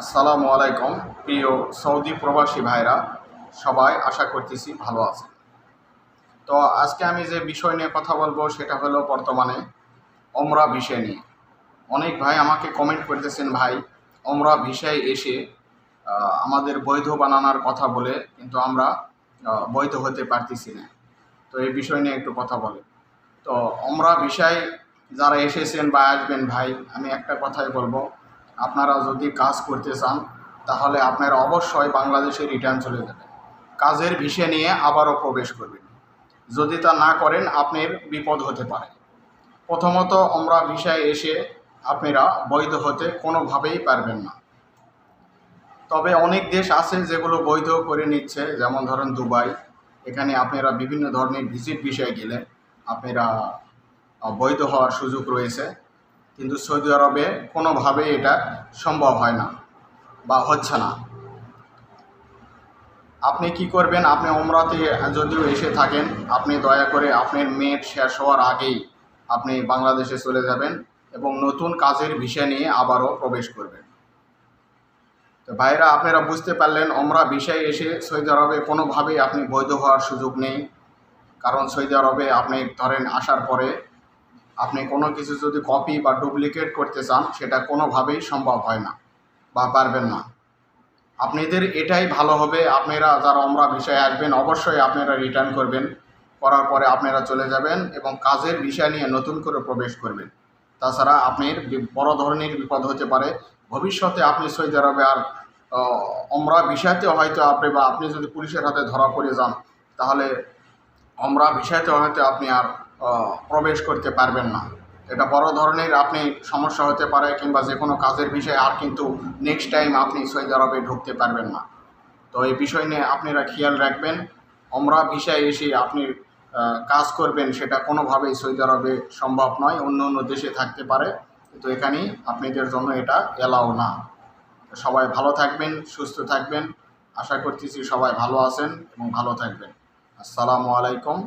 আসসালামু আলাইকুম, প্রিয় সৌদি প্রবাসী ভাইরা। সবাই আশা করতেছি ভালো আছেন। তো আজকে আমি যে বিষয় নিয়ে কথা বলব, সেটা হলো বর্তমানে ওমরা বিষয় নিয়ে। অনেক ভাই আমাকে কমেন্ট করতেছেন, ভাই অমরা ভিসায় এসে আমাদের বৈধ বানানোর কথা বলে, কিন্তু আমরা বৈধ হতে পারতেছি না। তো এই বিষয় নিয়ে একটু কথা বলে। তো অমরা বিষয় যারা এসেছেন বা আসবেন, ভাই, আমি একটা কথাই বলব। আপনারা যদি কাজ করতে চান, তাহলে আপনারা অবশ্যই বাংলাদেশে রিটার্ন চলে যাবেন। কাজের ভিসে নিয়ে আবারও প্রবেশ করবেন। যদি তা না করেন, আপনার বিপদ হতে পারে। প্রথমত, আমরা ভিসায় এসে আপনারা বৈধ হতে কোনোভাবেই পারবেন না। তবে অনেক দেশ আছে যেগুলো বৈধ করে নিচ্ছে, যেমন ধরেন দুবাই। এখানে আপনারা বিভিন্ন ধরনের ভিজিট বিষয়ে গেলে আপনারা বৈধ হওয়ার সুযোগ রয়েছে। কিন্তু সৌদি আরবে কোনোভাবেই এটা সম্ভব হয় না বা হচ্ছে না। আপনি কি করবেন? আপনি ওমরাতে যদিও এসে থাকেন, আপনি দয়া করে আপনার মেয়ের শেষ হওয়ার আগেই আপনি বাংলাদেশে চলে যাবেন এবং নতুন কাজের বিষয় নিয়ে আবারও প্রবেশ করবেন। তো ভাইরা, আপনারা বুঝতে পারলেন ওমরা বিষয়ে এসে সৌদি আরবে কোনোভাবেই আপনি বৈধ হওয়ার সুযোগ নেই। কারণ সৌদি আরবে আপনি ধরেন আসার পরে আপনি কোনো কিছু যদি কপি বা ডুপ্লিকেট করতে চান, সেটা কোনোভাবেই সম্ভব হয় না বা পারবেন না। আপনাদের এটাই ভালো হবে, আপনারা যারা আমরা বিষয়ে আসবেন, অবশ্যই আপনারা রিটার্ন করবেন, করার পরে আপনারা চলে যাবেন এবং কাজের বিষয় নিয়ে নতুন করে প্রবেশ করবেন। তাছাড়া আপনার বড় ধরনের বিপদ হতে পারে। ভবিষ্যতে আপনি সৌদি আরবে আর আমরা বিষয়তে হয়তো আপনি বা আপনি যদি পুলিশের হাতে ধরা পড়ে যান, তাহলে আমরা বিষয়তে হয়তো আপনি আর প্রবেশ করতে পারবেন না। এটা বড় ধরনের আপনি সমস্যা হতে পারে কিংবা যে কোনো কাজের বিষয়ে আর কিন্তু নেক্সট টাইম আপনি সৌদি আরবে ঢুকতে পারবেন না। তো এই বিষয় নিয়ে আপনারা খেয়াল রাখবেন। আমরা বিষয়ে এসে আপনি কাজ করবেন সেটা কোনোভাবেই সৌদি আরবে সম্ভব নয়, অন্য অন্য দেশে থাকতে পারে। কিন্তু এখানেই আপনাদের জন্য এটা এলাও না। সবাই ভালো থাকবেন, সুস্থ থাকবেন। আশা করতেছি সবাই ভালো আছেন এবং ভালো থাকবেন। আসসালামু আলাইকুম।